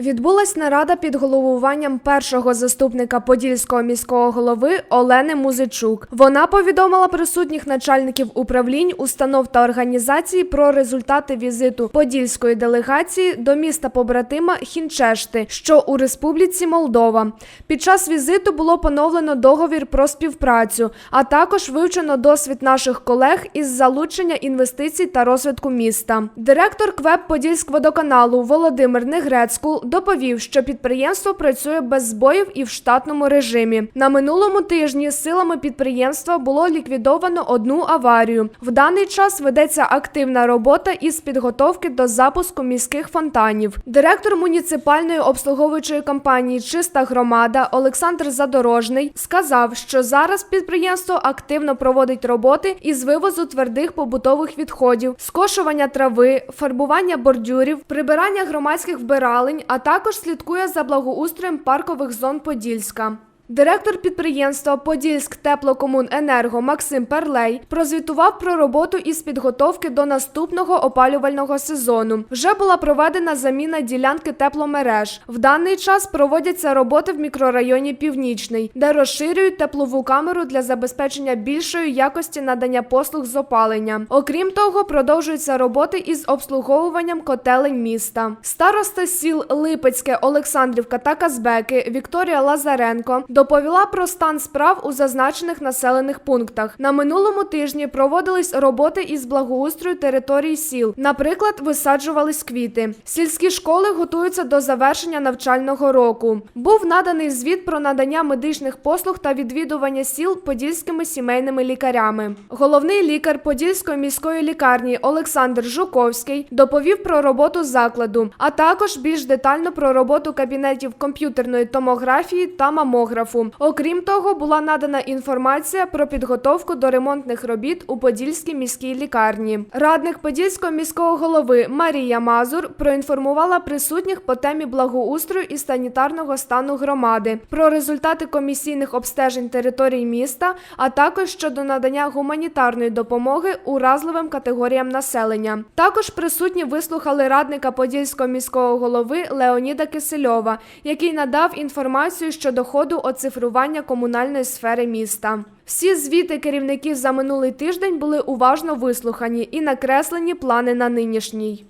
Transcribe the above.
Відбулась нарада під головуванням першого заступника подільського міського голови Олени Музичук. Вона повідомила присутніх начальників управлінь, установ та організацій про результати візиту подільської делегації до міста побратима Хінчешти, що у Республіці Молдова. Під час візиту було поновлено договір про співпрацю, а також вивчено досвід наших колег із залучення інвестицій та розвитку міста. Директор КВЕП Подільськводоканалу Володимир Негрецькул доповів, що підприємство працює без збоїв і в штатному режимі. На минулому тижні силами підприємства було ліквідовано одну аварію. В даний час ведеться активна робота із підготовки до запуску міських фонтанів. Директор муніципальної обслуговуючої компанії Чиста громада Олександр Задорожний сказав, що зараз підприємство активно проводить роботи із вивозу твердих побутових відходів, скошування трави, фарбування бордюрів, прибирання громадських вбиралень, а також слідкує за благоустроєм паркових зон Подільська. Директор підприємства Подільськ теплокомуненерго Максим Перлей прозвітував про роботу із підготовки до наступного опалювального сезону. Вже була проведена заміна ділянки тепломереж. В даний час проводяться роботи в мікрорайоні Північний, де розширюють теплову камеру для забезпечення більшої якості надання послуг з опалення. Окрім того, продовжуються роботи із обслуговуванням котелень міста. Староста сіл Липецьке, Олександрівка та Казбеки Вікторія Лазаренко доповіла про стан справ у зазначених населених пунктах. На минулому тижні проводились роботи із благоустрою території сіл. Наприклад, висаджувались квіти. Сільські школи готуються до завершення навчального року. Був наданий звіт про надання медичних послуг та відвідування сіл подільськими сімейними лікарями. Головний лікар Подільської міської лікарні Олександр Жуковський доповів про роботу закладу, а також більш детально про роботу кабінетів комп'ютерної томографії та мамографу. Окрім того, була надана інформація про підготовку до ремонтних робіт у Подільській міській лікарні. Радник Подільського міського голови Марія Мазур проінформувала присутніх по темі благоустрою і санітарного стану громади, про результати комісійних обстежень територій міста, а також щодо надання гуманітарної допомоги уразливим категоріям населення. Також присутні вислухали радника Подільського міського голови Леоніда Кисельова, який надав інформацію щодо ходу оцифрування комунальної сфери міста. Всі звіти керівників за минулий тиждень були уважно вислухані і накреслені плани на нинішній.